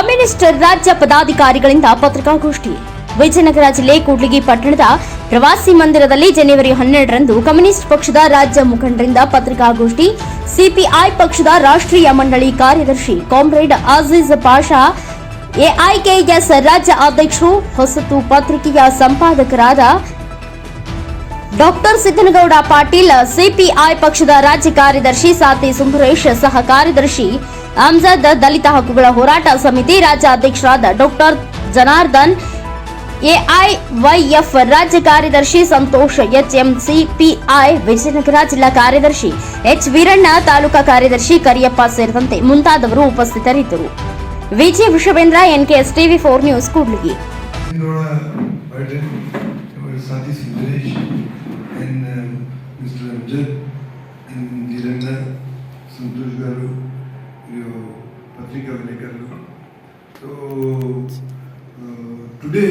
Communist ರಾಜ್ಯ ಪದಾಧಿಕಾರಿಗಳಿಂದ ಪತ್ರಿಕಾಗೋಷ್ಠಿ. ವಿಜಯನಗರ ಜಿಲ್ಲೆ ಕೂಡ್ಲಿಗಿ ಪಟ್ಟಣದ ಪ್ರವಾಸಿ ಮಂದಿರದಲ್ಲಿ ಜನವರಿ ಹನ್ನೆರಡರಂದು ಕಮ್ಯುನಿಸ್ಟ್ ಪಕ್ಷದ ರಾಜ್ಯ ಮುಖಂಡರಿಂದ ಪತ್ರಿಕಾಗೋಷ್ಠಿ, ಸಿಪಿಐ ಪಕ್ಷದ ರಾಷ್ಟ್ರೀಯ ಮಂಡಳಿ ಕಾರ್ಯದರ್ಶಿ ಕಾಮ್ರೇಡ್ ಅಜೀಜ್ ಪಾಷಾ, ಎಐಕೆಎಸ್ ರಾಜ್ಯ ಅಧ್ಯಕ್ಷರು ಹೊಸತು ಪತ್ರಿಕೆಯ ಸಂಪಾದಕರಾದ ಡಾಕ್ಟರ್ ಸಿದ್ದನಗೌಡ ಪಾಟೀಲ್, ಸಿಪಿಐ ಪಕ್ಷದ ರಾಜ್ಯ ಕಾರ್ಯದರ್ಶಿ ಸಾತಿ ಸುಂದರೇಶ್, ಸಹ ಕಾರ್ಯದರ್ಶಿ ಅಮ್ಜದ್ ದಲಿತ ಹಕ್ಕುಗಳ ಹೋರಾಟ ಸಮಿತಿ ರಾಜ್ಯ ಅಧ್ಯಕ್ಷರಾದ ಡಾಕ್ಟರ್ ಜನಾರ್ದನ್, ಎಐವೈಎಫ್ ರಾಜ್ಯ ಕಾರ್ಯದರ್ಶಿ ಸಂತೋಷ್, ಎಚ್ಎಂಸಿಪಿಐ ವಿಜಯನಗರ ಜಿಲ್ಲಾ ಕಾರ್ಯದರ್ಶಿ ಎಚ್ ವೀರಣ್ಣ ತಾಲೂಕಾ ಕಾರ್ಯದರ್ಶಿ ಕರಿಯಪ್ಪ ಸೇರಿದಂತೆ ಮುಂತಾದವರು ಉಪಸ್ಥಿತರಿದ್ದರು. Vijaya Vishwendra NKS TV four news, Kudligi. मुझे निरंजन संतोष गारू పత్రిక విలేకరులు so today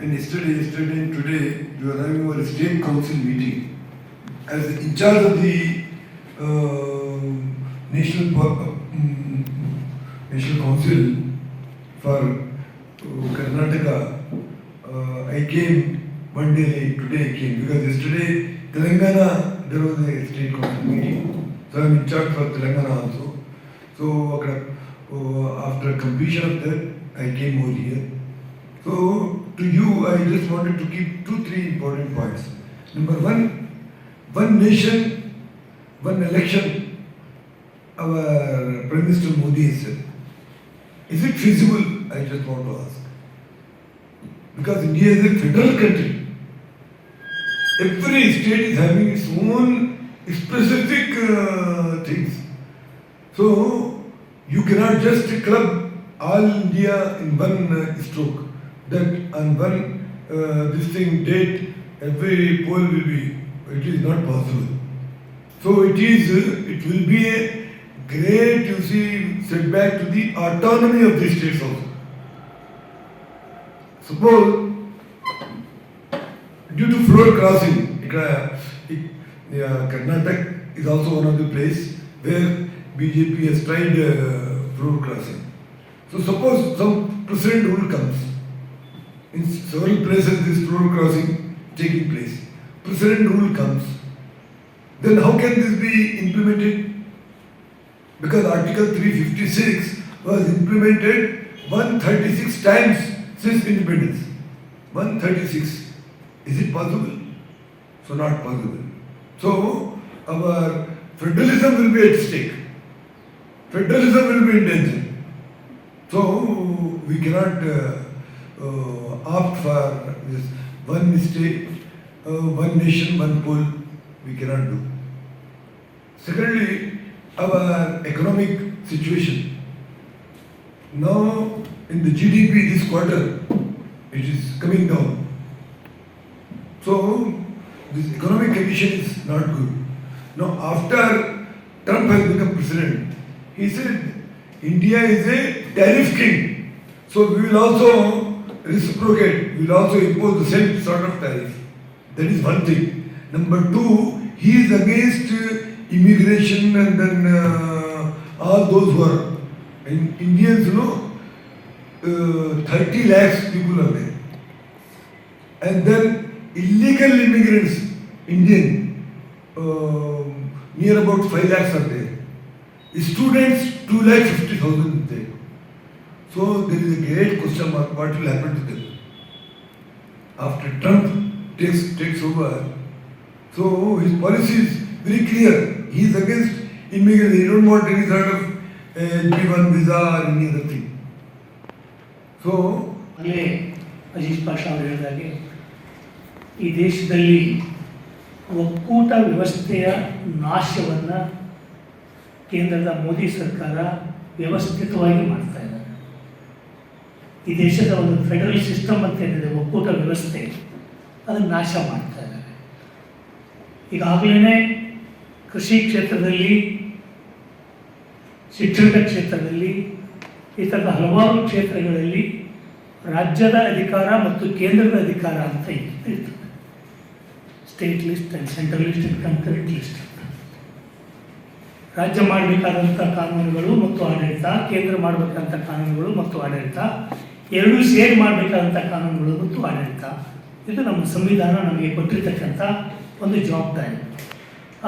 and yesterday yesterday and today you are having our state council meeting as incharge of the national national council for Karnataka I came one day today I came because yesterday Telangana, there was a state council meeting. So I'm in charge for Telangana also. So after completion of that, I came over here. So to you, I just wanted to keep two, three important points. Number one, one nation, one election, our Prime Minister Modi said. Is it feasible? I just want to ask. Because India is a federal country. Every state is having its own specific uh, things. So you cannot just club all India in one uh, stroke. That on one uh, this thing date every poll will be. It is not possible. So it is. Uh, it will be a great, you see, setback to the autonomy of the states also. Suppose due to fluid crossing, Karnataka is also one of the place where BJP has tried uh, fluid crossing. So suppose some precedent rule comes. In several places this fluid crossing taking place. Precedent rule comes. Then how can this be implemented? Because Article 356 was implemented 136 times since independence. 136. Is it possible? So not possible. So our federalism will be at stake. Federalism will be in danger. So we cannot uh, uh, opt for this one mistake, uh, one nation, one poll. We cannot do. Secondly, our economic situation. Now, in the GDP this quarter, it is coming down. So, this economic condition is not good. Now, after Trump has become president, he said India is a tariff king. So, we will also reciprocate, we will also impose the same sort of tariff. That is one thing. Number two, he is against immigration and then uh, all those who are in Indians, you know, uh, 30 lakhs people are there. And then illegal immigrants, Indian, um near about 5 lakhs are there. Students, 2 lakh 50,000 there. So there is a great question mark what will happen to them after Trump takes, takes over. So his policy is very clear. He is against immigrants. He don't want any sort of uh, G1 visa or any other thing. So ಅಲ್ಲೇ ಅಜೀಜ್ ಪಾಷಾ ಅವರು ಹೇಳಿದಾಗೆ ಈ ದೇಶದಲ್ಲಿ ಒಕ್ಕೂಟ ವ್ಯವಸ್ಥೆಯ ನಾಶವನ್ನು ಕೇಂದ್ರದ ಮೋದಿ ಸರ್ಕಾರ ವ್ಯವಸ್ಥಿತವಾಗಿ ಮಾಡ್ತಾ ಇದ್ದಾರೆ ಈ ದೇಶದ ಒಂದು ಫೆಡರಲ್ ಸಿಸ್ಟಮ್ ಅಂತ ಏನಿದೆ, ಒಕ್ಕೂಟ ವ್ಯವಸ್ಥೆ, ಅದನ್ನು ನಾಶ ಮಾಡ್ತಾ ಇದ್ದಾರೆ ಈಗಾಗಲೇ ಕೃಷಿ ಕ್ಷೇತ್ರದಲ್ಲಿ, ಶಿಕ್ಷಣ ಕ್ಷೇತ್ರದಲ್ಲಿ, ಈ ಥರದ ಹಲವಾರು ಕ್ಷೇತ್ರಗಳಲ್ಲಿ ರಾಜ್ಯದ ಅಧಿಕಾರ ಮತ್ತು ಕೇಂದ್ರದ ಅಧಿಕಾರ ಅಂತ ಇರ್ತದೆ state list and central list and concrete list ರಾಜ್ಯ ಮಾಡಬೇಕಾದಂಥ ಕಾನೂನುಗಳು ಮತ್ತು ಆಡಳಿತ, ಕೇಂದ್ರ ಮಾಡಬೇಕಾದಂಥ ಕಾನೂನುಗಳು ಮತ್ತು ಆಡಳಿತ, ಎರಡೂ ಸೇರಿ ಮಾಡಬೇಕಾದಂಥ ಕಾನೂನುಗಳು ಮತ್ತು ಆಡಳಿತ. ಇದು ನಮ್ಮ ಸಂವಿಧಾನ ನಮಗೆ ಕೊಟ್ಟಿರ್ತಕ್ಕಂಥ ಒಂದು ಜವಾಬ್ದಾರಿ.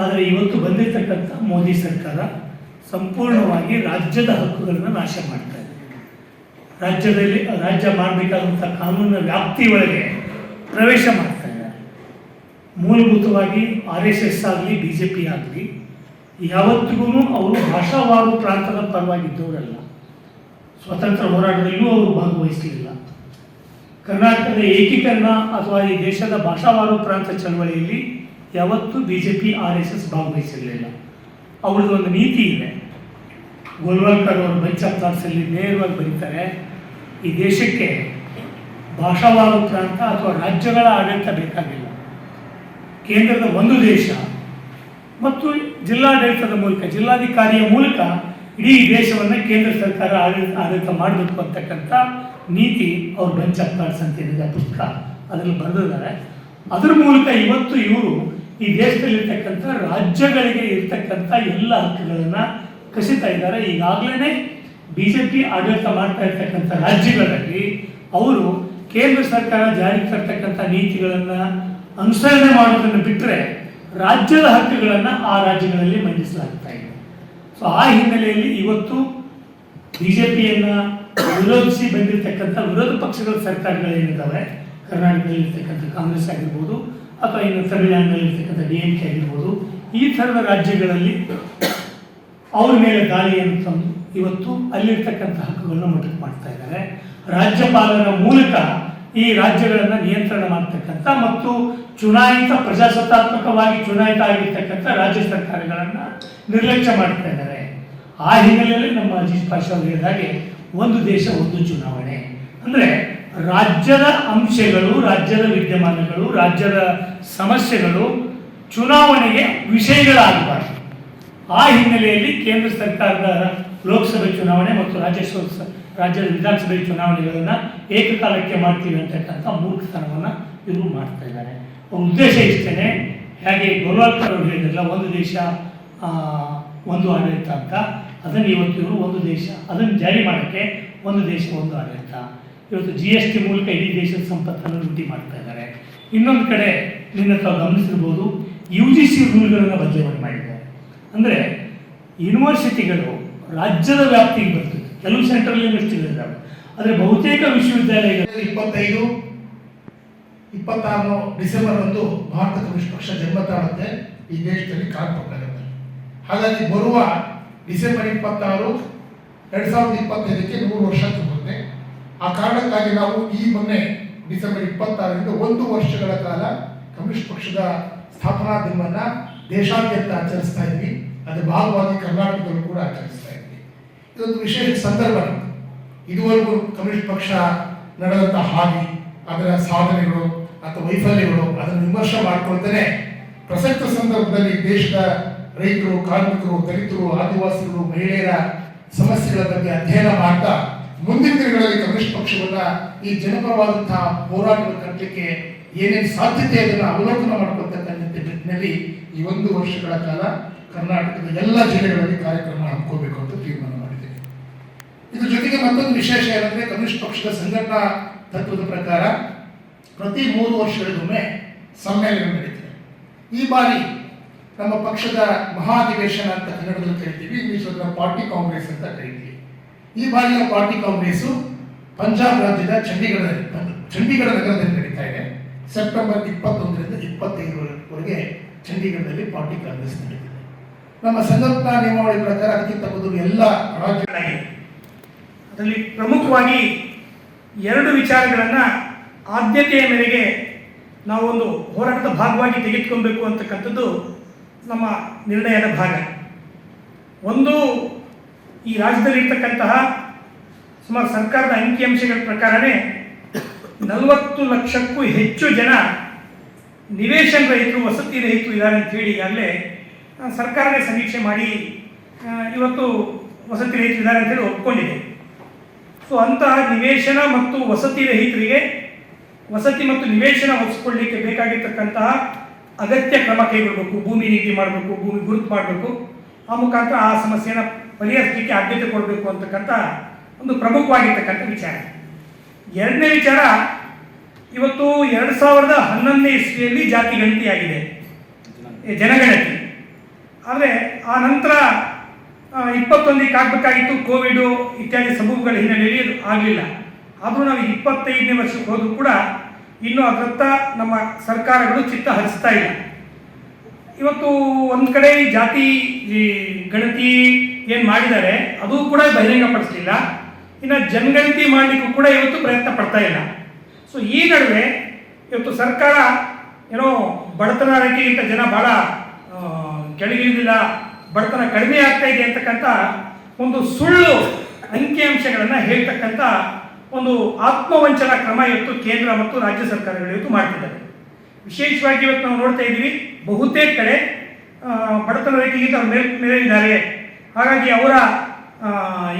ಆದರೆ ಇವತ್ತು ಬಂದಿರತಕ್ಕಂಥ ಮೋದಿ ಸರ್ಕಾರ ಸಂಪೂರ್ಣವಾಗಿ ರಾಜ್ಯದ ಹಕ್ಕುಗಳನ್ನು ನಾಶ ಮಾಡ್ತಾ ಇದೆ. ರಾಜ್ಯದಲ್ಲಿ ರಾಜ್ಯ ಮಾಡಬೇಕಾದಂಥ ಕಾನೂನಿನ ವ್ಯಾಪ್ತಿ ಒಳಗೆ ಪ್ರವೇಶ ಮಾಡ್ತಾ ಇದ್ದಾರೆ ಮೂಲಭೂತವಾಗಿ ಆರ್ ಎಸ್ ಎಸ್ ಆಗಲಿ, ಬಿ ಜೆ ಪಿ ಆಗಲಿ ಯಾವತ್ತಿಗೂ ಅವರು ಭಾಷಾವಾರು ಪ್ರಾಂತದ ಪರವಾಗಿದ್ದವರಲ್ಲ. ಸ್ವತಂತ್ರ ಹೋರಾಟದಲ್ಲೂ ಅವರು ಭಾಗವಹಿಸಲಿಲ್ಲ. ಕರ್ನಾಟಕದ ಏಕೀಕರಣ ಅಥವಾ ಈ ದೇಶದ ಭಾಷಾವಾರು ಪ್ರಾಂತ ಚಳವಳಿಯಲ್ಲಿ ಯಾವತ್ತೂ B J P, R S S ಭಾಗವಹಿಸಿರಲಿಲ್ಲ. ಅವ್ರದ್ದು ಒಂದು ನೀತಿ ಇದೆ. ಗೋಲ್ವಾಲ್ಕರ್ ಅವರು ಬೆಂಚ್ ಥಾಟ್ಸಲ್ಲಿ ನೇರವಾಗಿ ಬರೀತಾರೆ, ಈ ದೇಶಕ್ಕೆ ಭಾಷಾವಾರು ಪ್ರಾಂತ ಅಥವಾ ರಾಜ್ಯಗಳ ಆಡಳಿತ ಬೇಕಾಗಿಲ್ಲ. ಕೇಂದ್ರದ ಒಂದು ದೇಶ ಮತ್ತು ಜಿಲ್ಲಾಡಳಿತದ ಮೂಲಕ, ಜಿಲ್ಲಾಧಿಕಾರಿಯ ಮೂಲಕ ಇಡೀ ದೇಶವನ್ನು ಕೇಂದ್ರ ಸರ್ಕಾರ ಆಡಳಿತ ಆಡಳಿತ ಮಾಡಬೇಕು ಅಂತಕ್ಕಂಥ ನೀತಿ ಅವ್ರ ಬೆಂಚ್ ಆಫ್ ಅಂತ ಏನಿದೆ ಪುಸ್ತಕ ಅದನ್ನು ಬರೆದಿದ್ದಾರೆ. ಅದರ ಮೂಲಕ ಇವತ್ತು ಇವರು ಈ ದೇಶದಲ್ಲಿರ್ತಕ್ಕಂಥ ರಾಜ್ಯಗಳಿಗೆ ಇರ್ತಕ್ಕಂಥ ಎಲ್ಲ ಹಕ್ಕುಗಳನ್ನು ಕಸಿತಾ ಇದ್ದಾರೆ. ಈಗಾಗಲೇ ಬಿ ಜೆ ಪಿ ಆಡಳಿತ ಮಾಡ್ತಾ ಇರ್ತಕ್ಕಂಥ ರಾಜ್ಯಗಳಲ್ಲಿ ಅವರು ಕೇಂದ್ರ ಸರ್ಕಾರ ಜಾರಿಗೆ ತರ್ತಕ್ಕಂಥ ನೀತಿಗಳನ್ನು ಅನುಸರಣೆ ಮಾಡೋದನ್ನು ಬಿಟ್ಟರೆ ರಾಜ್ಯದ ಹಕ್ಕುಗಳನ್ನು ಆ ರಾಜ್ಯಗಳಲ್ಲಿ ಮಂಡಿಸಲಾಗ್ತಾ ಇದೆ. ಸೊ ಆ ಹಿನ್ನೆಲೆಯಲ್ಲಿ ಇವತ್ತು ಬಿ ಜೆ ಪಿಯನ್ನು ವಿರೋಧಿಸಿ ಬಂದಿರತಕ್ಕಂಥ ವಿರೋಧ ಪಕ್ಷಗಳ ಸರ್ಕಾರಗಳೇನಿದ್ದಾವೆ ಕರ್ನಾಟಕದಲ್ಲಿ ಇರ್ತಕ್ಕಂಥ ಕಾಂಗ್ರೆಸ್ ಆಗಿರ್ಬೋದು ಅಥವಾ ಇನ್ನು ತಮಿಳುನಾಡಿನಲ್ಲಿ ಇರ್ತಕ್ಕಂಥ ಡಿ ಎಂ ಕೆ ಆಗಿರ್ಬೋದು, ಈ ಥರದ ರಾಜ್ಯಗಳಲ್ಲಿ ಅವ್ರ ಮೇಲೆ ದಾಳಿಯನ್ನು ತಂದು ಇವತ್ತು ಅಲ್ಲಿರ್ತಕ್ಕಂಥ ಹಕ್ಕುಗಳನ್ನು ಮಟ್ಟಕ್ಕೆ ಮಾಡ್ತಾ ಇದ್ದಾರೆ. ರಾಜ್ಯಪಾಲರ ಮೂಲಕ ಈ ರಾಜ್ಯಗಳನ್ನು ನಿಯಂತ್ರಣ ಮಾಡ್ತಕ್ಕಂಥ ಮತ್ತು ಚುನಾಯಿತ, ಪ್ರಜಾಸತ್ತಾತ್ಮಕವಾಗಿ ಚುನಾಯಿತ ಆಗಿರ್ತಕ್ಕಂಥ ರಾಜ್ಯ ಸರ್ಕಾರಗಳನ್ನು ನಿರ್ಲಕ್ಷ್ಯ ಮಾಡ್ತಾ ಇದ್ದಾರೆ. ಆ ಹಿನ್ನೆಲೆಯಲ್ಲಿ ನಮ್ಮ ಅಜಿತ್ ಪಾಷಾ ಹೇಳಿದ ಹಾಗೆ ಒಂದು ದೇಶ, ಒಂದು ಚುನಾವಣೆ. ಅಂದರೆ ರಾಜ್ಯದ ಅಂಶಗಳು, ರಾಜ್ಯದ ವಿದ್ಯಮಾನಗಳು, ರಾಜ್ಯದ ಸಮಸ್ಯೆಗಳು ಚುನಾವಣೆಗೆ ವಿಷಯಗಳಾಗಬಾರ್ದು. ಆ ಹಿನ್ನೆಲೆಯಲ್ಲಿ ಕೇಂದ್ರ ಸರ್ಕಾರದ ಲೋಕಸಭೆ ಚುನಾವಣೆ ಮತ್ತು ರಾಜ್ಯಸಭೆ ಸ- ರಾಜ್ಯದ ವಿಧಾನಸಭೆ ಚುನಾವಣೆಗಳನ್ನು ಏಕಕಾಲಕ್ಕೆ ಮಾಡ್ತೀವಿ ಅಂತಕ್ಕಂಥ ಮೂರ್ಖತನವನ್ನು ಇವರು ಮಾಡ್ತಾ ಇದ್ದಾರೆ. ಉದ್ದೇಶ ಇಷ್ಟೇ ಹೇಗೆ ಗೋಲ್ವಾಲ್ಕರ್ ಹೇಳಿದ್ರಲ್ಲ, ಒಂದು ದೇಶ ಒಂದು ಆಡಳಿತ ಅಂತ. ಅದನ್ನು ಇವತ್ತು ಇವರು ಒಂದು ದೇಶ, ಅದನ್ನು ಜಾರಿ ಮಾಡೋಕ್ಕೆ ಒಂದು ದೇಶ, ಒಂದು ಆಡಳಿತ. ಇವತ್ತು ಜಿ ಎಸ್ ಟಿ ಮೂಲಕ ಇಡೀ ದೇಶದ ಸಂಪತ್ತನ್ನು ವೃದ್ಧಿ ಮಾಡ್ತಾ ಇದ್ದಾರೆ. ಇನ್ನೊಂದು ಕಡೆ ನಿನ್ನ ತಾವು ಗಮನಿಸಿರ್ಬೋದು ಯು ಜಿ ಸಿ ರೂಲ್ಗಳನ್ನು ಬದಲಾವಣೆ ಮಾಡಿದ್ದಾರೆ ಅಂದರೆ ಯೂನಿವರ್ಸಿಟಿಗಳು ರಾಜ್ಯದ ವ್ಯಾಪ್ತಿಗೆ ಬರ್ತದೆ. ಕೆಲವು ಸೆಂಟ್ರಲ್ ಯೂನಿವರ್ಸಿಟಿಗಳಿದ್ದಾವೆ ಆದರೆ ಬಹುತೇಕ ವಿಶ್ವವಿದ್ಯಾಲಯಗಳು ಇಪ್ಪತ್ತೈದು ಇಪ್ಪತ್ತಾರು ಡಿಸೆಂಬರ್ ಒಂದು ಭಾರತ ಕಮ್ಯುನಿಸ್ಟ್ ಪಕ್ಷ ಜನ್ಮ ತಾಳುತ್ತೆ ಈ ದೇಶದಲ್ಲಿ ಕಾರ್ಪೊರೇಟ್ ಹಾಗಾಗಿ ಬರುವ ಡಿಸೆಂಬರ್ ಇಪ್ಪತ್ತಾರು, ಎರಡ್ ಸಾವಿರದ ಇಪ್ಪತ್ತೈದಕ್ಕೆ ನೂರು ವರ್ಷ ತುಂಬುತ್ತೆ ಆ ಕಾರಣಕ್ಕಾಗಿ ನಾವು ಈ ಮೊನ್ನೆ ಡಿಸೆಂಬರ್ ಇಪ್ಪತ್ತಾರರಿಂದ ಒಂದು ವರ್ಷಗಳ ಕಾಲ ಕಮ್ಯುನಿಸ್ಟ್ ಪಕ್ಷದ ಸ್ಥಾಪನಾ ದಿನವನ್ನು ದೇಶಾದ್ಯಂತ ಆಚರಿಸ್ತಾ ಇದ್ವಿ. ಅದರ ಭಾಗವಾಗಿ ಕರ್ನಾಟಕದಲ್ಲೂ ಕೂಡ ಆಚರಿಸ್ತಾ ಇದ್ವಿ. ಇದೊಂದು ವಿಶೇಷ ಸಂದರ್ಭ ಇದುವರೆಗೂ ಕಮ್ಯುನಿಸ್ಟ್ ಪಕ್ಷ ನಡೆದಂತ ಹಾದಿ ಅದರ ಸಾಧನೆಗಳು ಅಥವಾ ವೈಫಲ್ಯಗಳು ಅದನ್ನು ವಿಮರ್ಶೆ ಮಾಡಿಕೊಳ್ತೇನೆ. ಪ್ರಸಕ್ತ ಸಂದರ್ಭದಲ್ಲಿ ದೇಶದ ರೈತರು, ಕಾರ್ಮಿಕರು, ದಲಿತರು, ಆದಿವಾಸಿಗಳು, ಮಹಿಳೆಯರ ಸಮಸ್ಯೆಗಳ ಬಗ್ಗೆ ಅಧ್ಯಯನ ಮಾಡ್ತಾ ಮುಂದಿನ ದಿನಗಳಲ್ಲಿ ಕಮ್ಯುನಿಸ್ಟ್ ಪಕ್ಷವನ್ನ ಈ ಜನಪರವಾದಂತಹ ಹೋರಾಟಗಳ ಕಟ್ಟಲಿಕ್ಕೆ ಏನೇನು ಸಾಧ್ಯತೆ ಅದನ್ನು ಅವಲೋಕನ ಮಾಡ್ಕೊಳ್ತಕ್ಕಂಥ ನಿಟ್ಟಿನಲ್ಲಿ ಈ ಒಂದು ವರ್ಷಗಳ ಕಾಲ ಕರ್ನಾಟಕದ ಎಲ್ಲ ಜಿಲ್ಲೆಗಳಲ್ಲಿ ಕಾರ್ಯಕ್ರಮ ಹಮ್ಮಿಕೋಬೇಕು ಅಂತ ತೀರ್ಮಾನ ಮಾಡಿದೆ. ಇದ್ರ ಜೊತೆಗೆ ಮತ್ತೊಂದು ವಿಶೇಷ ಏನಂದ್ರೆ ಕಮ್ಯುನಿಸ್ಟ್ ಪಕ್ಷದ ಸಂಘಟನಾ ತತ್ವದ ಪ್ರಕಾರ ಪ್ರತಿ ಮೂರು ವರ್ಷಗಳಿಗೊಮ್ಮೆ ಸಮ್ಮೇಳನ ನಡೀತದೆ. ಈ ಬಾರಿ ನಮ್ಮ ಪಕ್ಷದ ಮಹಾಧಿವೇಶನ ಅಂತ ಕನ್ನಡದಲ್ಲಿ ಕರಿತೀವಿ ಇಂಗ್ಲಿಷ್ ಪಾರ್ಟಿ ಕಾಂಗ್ರೆಸ್ ಅಂತ ಕರಿತೀವಿ. ಈ ಬಾರಿಯ ಪಾರ್ಟಿ ಕಾಂಗ್ರೆಸ್ಸು ಪಂಜಾಬ್ ರಾಜ್ಯದ ಚಂಡೀಗಢದಲ್ಲಿ ಚಂಡೀಗಢ ನಗರದಲ್ಲಿ ನಡೀತಾ ಇದೆ. ಸೆಪ್ಟೆಂಬರ್ ಇಪ್ಪತ್ತೊಂದರಿಂದ ಇಪ್ಪತ್ತೈದರವರೆಗೆ ಚಂಡೀಗಢದಲ್ಲಿ ಪಾರ್ಟಿ ಕಾಂಗ್ರೆಸ್ ನಡೀತಿದೆ. ನಮ್ಮ ಸಂಘಟನಾ ನಿಯಮಾವಳಿ ಪ್ರಕಾರ ಅದಕ್ಕಿಂತ ಮೊದಲು ಎಲ್ಲ ರಾಜ್ಯಗಳಾಗಿ ಅದರಲ್ಲಿ ಪ್ರಮುಖವಾಗಿ ಎರಡು ವಿಚಾರಗಳನ್ನು ಆದ್ಯತೆಯ ಮೇರೆಗೆ ನಾವು ಒಂದು ಹೋರಾಟದ ಭಾಗವಾಗಿ ತೆಗೆದುಕೊಳ್ಬೇಕು ಅಂತಕ್ಕಂಥದ್ದು ನಮ್ಮ ನಿರ್ಣಯದ ಭಾಗ. ಒಂದು, ಈ ರಾಜ್ಯದಲ್ಲಿರ್ತಕ್ಕಂತಹ ಸುಮಾರು ಸರ್ಕಾರದ ಅಂಕಿಅಂಶಗಳ ಪ್ರಕಾರನೇ ನಲವತ್ತು ಲಕ್ಷಕ್ಕೂ ಹೆಚ್ಚು ಜನ ನಿವೇಶನ ರಹಿತರು, ವಸತಿ ರಹಿತರು ಇದ್ದಾರೆ ಅಂತ ಹೇಳಿ ಈಗಾಗಲೇ ಸರ್ಕಾರನೇ ಸಮೀಕ್ಷೆ ಮಾಡಿ ಇವತ್ತು ವಸತಿ ರಹಿತ ವಿಧಾನ ಅಂತೇಳಿ ಒಪ್ಕೊಂಡಿದೆ. ಸೊ ಅಂತಹ ನಿವೇಶನ ಮತ್ತು ವಸತಿ ರಹಿತರಿಗೆ ವಸತಿ ಮತ್ತು ನಿವೇಶನ ಒಪ್ಪಿಸ್ಕೊಳ್ಳಿಕ್ಕೆ ಬೇಕಾಗಿರ್ತಕ್ಕಂತಹ ಅಗತ್ಯ ಕ್ರಮ ಕೈಗೊಳ್ಬೇಕು. ಭೂಮಿ ನೀತಿ ಮಾಡಬೇಕು, ಭೂಮಿ ಗುರುತು ಮಾಡಬೇಕು. ಆ ಮುಖಾಂತರ ಆ ಸಮಸ್ಯೆನ ಪರಿಹರಿಸಲಿಕ್ಕೆ ಆದ್ಯತೆ ಕೊಡಬೇಕು ಅಂತಕ್ಕಂಥ ಒಂದು ಪ್ರಮುಖವಾಗಿರ್ತಕ್ಕಂಥ ವಿಚಾರ. ಎರಡನೇ ವಿಚಾರ, ಇವತ್ತು ಎರಡು ಸಾವಿರದ ಹನ್ನೊಂದನೇ ಇಸ್ವಿಯಲ್ಲಿ ಜಾತಿ ಗಣತಿಯಾಗಿದೆ. ಜನಗಣತಿ. ಆದರೆ ಆ ನಂತರ ಇಪ್ಪತ್ತೊಂದಕ್ಕೆ ಆಗಬೇಕಾಗಿತ್ತು ಕೋವಿಡು ಇತ್ಯಾದಿ ಸಬೂಬುಗಳ ಹಿನ್ನೆಲೆಯಲ್ಲಿ ಆಗಲಿಲ್ಲ. ಆದರೂ ನಾವು ಇಪ್ಪತ್ತೈದನೇ ವರ್ಷಕ್ಕೆ ಹೋದರೂ ಕೂಡ ಇನ್ನೂ ಅದರತ್ತ ನಮ್ಮ ಸರ್ಕಾರಗಳು ಚಿತ್ತ ಹರಿಸ್ತಾ ಇಲ್ಲ. ಇವತ್ತು ಒಂದು ಕಡೆ ಜಾತಿ ಗಣತಿ ಏನು ಮಾಡಿದ್ದಾರೆ, ಅದು ಕೂಡ ಬಹಿರಂಗಪಡಿಸಲಿಲ್ಲ. ಇನ್ನು ಜನಗಣತಿ ಮಾಡಲಿಕ್ಕೂ ಕೂಡ ಇವತ್ತು ಪ್ರಯತ್ನ ಪಡ್ತಾ ಇಲ್ಲ. ಸೊ ಈ ನಡುವೆ ಇವತ್ತು ಸರ್ಕಾರ ಏನೋ ಬಡತನ ರೇಖೆಗಿಂತ ಜನ ಭಾಳ ಕೆಳಗಿಳಿದಿಲ್ಲ ಬಡತನ ಕಡಿಮೆ ಆಗ್ತಾ ಇದೆ ಅಂತಕ್ಕಂಥ ಒಂದು ಸುಳ್ಳು ಅಂಕಿಅಂಶಗಳನ್ನು ಹೇಳ್ತಕ್ಕಂಥ ಒಂದು ಆತ್ಮವಂಚನ ಕ್ರಮ ಇವತ್ತು ಕೇಂದ್ರ ಮತ್ತು ರಾಜ್ಯ ಸರ್ಕಾರಗಳು ಇವತ್ತು ಮಾಡ್ತಿದ್ದಾರೆ. ವಿಶೇಷವಾಗಿ ಇವತ್ತು ನಾವು ನೋಡ್ತಾ ಇದ್ದೀವಿ, ಬಹುತೇಕ ಕಡೆ ಬಡತನ ರೇಖೆಗಿಂತ ಅವ್ರು ಮೇಲ್ ಮೇಲೆ ಇದ್ದಾರೆ ಹಾಗಾಗಿ ಅವರ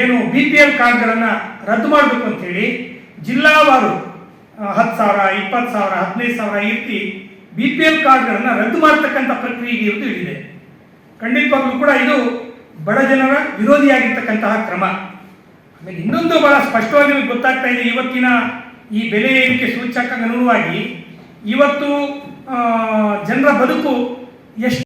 ಏನು ಬಿ ಪಿ ಎಲ್ ಕಾರ್ಡ್ಗಳನ್ನು ರದ್ದು ಮಾಡಬೇಕು ಅಂತೇಳಿ ಜಿಲ್ಲಾವಾರು ಹತ್ತು ಸಾವಿರ, ಇಪ್ಪತ್ತು ಸಾವಿರ, ಹದಿನೈದು ಸಾವಿರ ಈ ರೀತಿ ಬಿ ಪಿ ಎಲ್ ಕಾರ್ಡ್ಗಳನ್ನು ರದ್ದು ಮಾಡ್ತಕ್ಕಂಥ ಪ್ರಕ್ರಿಯೆಗೆ ಇವತ್ತು ಇಳಿದೆ ಖಂಡಿತವಾಗ್ಲೂ ಕೂಡ ಇದು ಬಡ ಜನರ ವಿರೋಧಿಯಾಗಿರ್ತಕ್ಕಂತಹ ಕ್ರಮ. ಆಮೇಲೆ ಇನ್ನೊಂದು ಬಹಳ ಸ್ಪಷ್ಟವಾಗಿ ನಿಮಗೆ ಗೊತ್ತಾಗ್ತಾ ಇದೆ, ಇವತ್ತಿನ ಈ ಬೆಲೆ ಏರಿಕೆ ಸೂಚಕ ಅನುಗುಣವಾಗಿ ಇವತ್ತು ಜನರ ಬದುಕು ಎಷ್ಟು